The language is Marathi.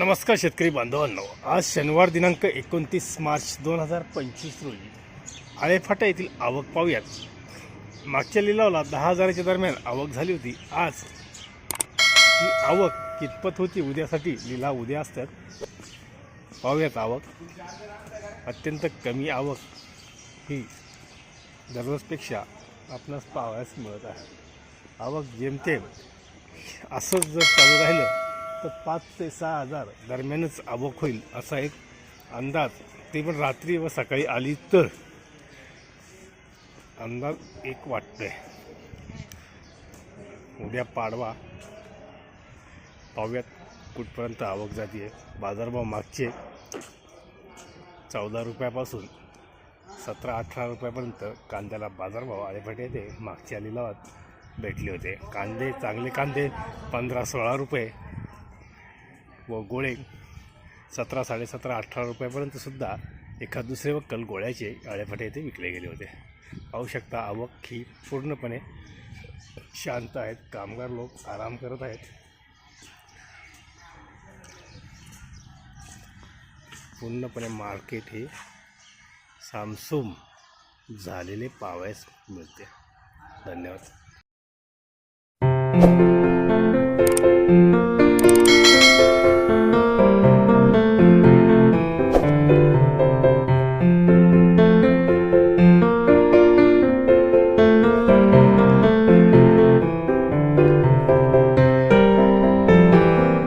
नमस्कार शेतकरी बांधवांनो. आज शनिवार दिनांक एकोणतीस मार्च दोन हजार पंचवीस रोजी आळेफाटा येथील आवक पाहूयात. मागच्या लिलावला दहा हजाराच्या दरम्यान आवक झाली होती. आज ही आवक कितपत होती? उद्यासाठी लिलाव उद्या असतात. पाहूयात आवक. अत्यंत कमी आवक ही दररोजपेक्षा आपणास पाहावयास मिळत आहे. आवक जेमतेम असंच जर चालू राहिलं तर पाच ते सहा हजार दरम्यानच आवक होईल असा एक अंदाज. ते पण रात्री व सकाळी आली तर अंदाज एक वाटतोय. उद्या पाडवा. पाहूयात कुठपर्यंत आवक जाते आहे बाजारभाव मागचे चौदा रुपयापासून सतरा अठरा रुपयापर्यंत कांद्याला बाजारभाव आळेफाटे येते मागच्या लिलावात भेटले होते. कांदे चांगले कांदे पंधरा सोळा रुपये. व गोळे सतरा साडेसतरा अठरा रुपयापर्यंत सुद्धा एखाद दुसरे वक्कल गोळ्याचे आळेफाटे येथे विकले गेले होते. पाहू शकता आवक ही पूर्णपणे शांत आहेत कामगार लोक आराम करत आहेत. पूर्णपणे मार्केट हे सामसूम झालेले पावयास मिळते. धन्यवाद.